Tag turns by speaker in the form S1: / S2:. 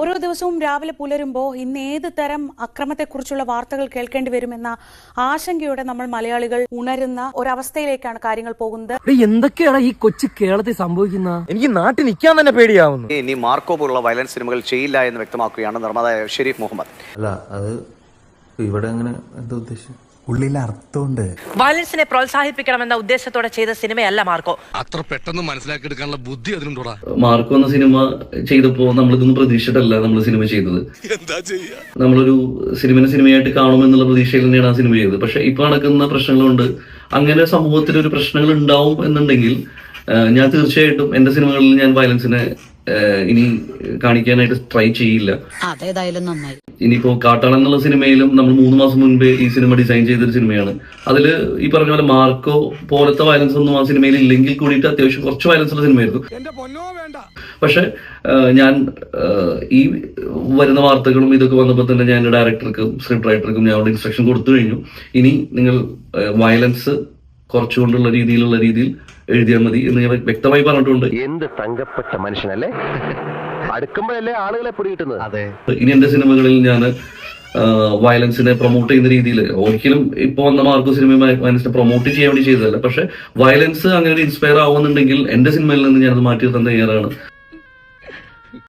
S1: ഓരോ ദിവസവും രാവിലെ പുലരുമ്പോൾ ഇന്ന് ഏത് തരം അക്രമത്തെക്കുറിച്ചുള്ള വാർത്തകൾ കേൾക്കേണ്ടി വരുമെന്ന ആശങ്കയോടെ നമ്മൾ മലയാളികൾ ഉണരുന്ന ഒരവസ്ഥയിലേക്കാണ് കാര്യങ്ങൾ പോകുന്നത്.
S2: എന്തൊക്കെയാണ് ഈ കൊച്ചു കേരളത്തിൽ സംഭവിക്കുന്ന?
S3: എനിക്ക് നാട്ടിൽ നിൽക്കാൻ തന്നെ പേടിയാവുന്നു.
S4: ഇനി മാർക്കോ പോലുള്ള വയലൻസ് സിനിമകൾ ചെയ്യില്ല എന്ന് വ്യക്തമാക്കുകയാണ് നിർമ്മാതായ ഷെരീഫ് മുഹമ്മദ്.
S5: അല്ല അത് ഇവിടെ അങ്ങനെ എന്താ ഉദ്ദേശം
S6: ഉള്ളിൽ അർത്ഥമുണ്ട്.
S7: വയലൻസിനെ പ്രോത്സാഹിപ്പിക്കണമെന്ന ഉദ്ദേശത്തോടെ ചെയ്ത സിനിമയല്ല മാർക്കോ.
S8: അത്ര പെട്ടെന്ന് മനസ്സിലാക്കി എടുക്കാനുള്ള ബുദ്ധി അതിനുണ്ടോടാ
S9: മാർക്കോ എന്ന സിനിമ ചെയ്തപ്പോ നമ്മളിതൊന്നും പ്രതീക്ഷിച്ചിട്ടല്ല നമ്മൾ സിനിമ ചെയ്തത്.
S8: എന്താ ചെയ്യാ?
S9: നമ്മളൊരു സിനിമനെ സിനിമയായിട്ട് കാണുമെന്നുള്ള പ്രതീക്ഷയിൽ തന്നെയാണ് ആ സിനിമ ചെയ്തത്. പക്ഷെ ഇപ്പൊ നടക്കുന്ന പ്രശ്നങ്ങളുണ്ട്. അങ്ങനെ സമൂഹത്തിൽ ഒരു പ്രശ്നങ്ങൾ ഉണ്ടാവും എന്നുണ്ടെങ്കിൽ ഞാൻ തീർച്ചയായിട്ടും എന്റെ സിനിമകളിൽ ഞാൻ വയലൻസിനെ ഇനി കാണിക്കാനായിട്ട് ട്രൈ ചെയ്യില്ല.
S10: അതേതായാലും നന്നായി.
S9: ഇനിയിപ്പോ കാട്ടാളൻ എന്നുള്ള സിനിമയിലും നമ്മൾ മൂന്ന് മാസം മുൻപേ ഈ സിനിമ ഡിസൈൻ ചെയ്തൊരു സിനിമയാണ്. അതിൽ ഈ പറഞ്ഞ പോലെ മാർക്കോ പോലത്തെ വയലൻസ് ഒന്നും ആ സിനിമയിൽ ഇല്ലെങ്കിൽ കൂടിയിട്ട് അത്യാവശ്യം കുറച്ച് വയലൻസ് ഉള്ള സിനിമയായിരുന്നു. പക്ഷെ ഞാൻ ഈ വരുന്ന വാർത്തകളും ഇതൊക്കെ വന്നപ്പോൾ തന്നെ ഞാൻ ഡയറക്ടർക്കും സ്ക്രിപ്റ്റ് റൈറ്റർക്കും ഞാൻ അവിടെ ഇൻസ്ട്രക്ഷൻ കൊടുത്തു കഴിഞ്ഞു. ഇനി നിങ്ങൾ വയലൻസ് കുറച്ചുകൊണ്ടുള്ള രീതിയിലുള്ള രീതിയിൽ എഴുതിയാൽ മതി എന്ന് ഞാൻ വ്യക്തമായി പറഞ്ഞിട്ടുണ്ട്.
S3: എന്ത് തങ്കപ്പെട്ട മനുഷ്യനല്ലേ? അടുക്കുമ്പോഴല്ലേ ആളുകളെ പിടികിട്ടുന്നത്? അതെ.
S9: ഇനി എന്റെ സിനിമകളിൽ ഞാൻ വയലൻസിനെ പ്രൊമോട്ട് ചെയ്യുന്ന രീതിയിൽ ഒരിക്കലും ഇപ്പൊ വന്ന മാർക്കോ സിനിമ വയലൻസിനെ പ്രൊമോട്ട് ചെയ്യാൻ വേണ്ടി ചെയ്തതല്ല. പക്ഷെ വയലൻസ് അങ്ങനെ ഒരു ഇൻസ്പയർ ആവുന്നുണ്ടെങ്കിൽ എന്റെ സിനിമയിൽ നിന്ന് ഞാനത് മാറ്റി തന്നെ തയ്യാറാണ്.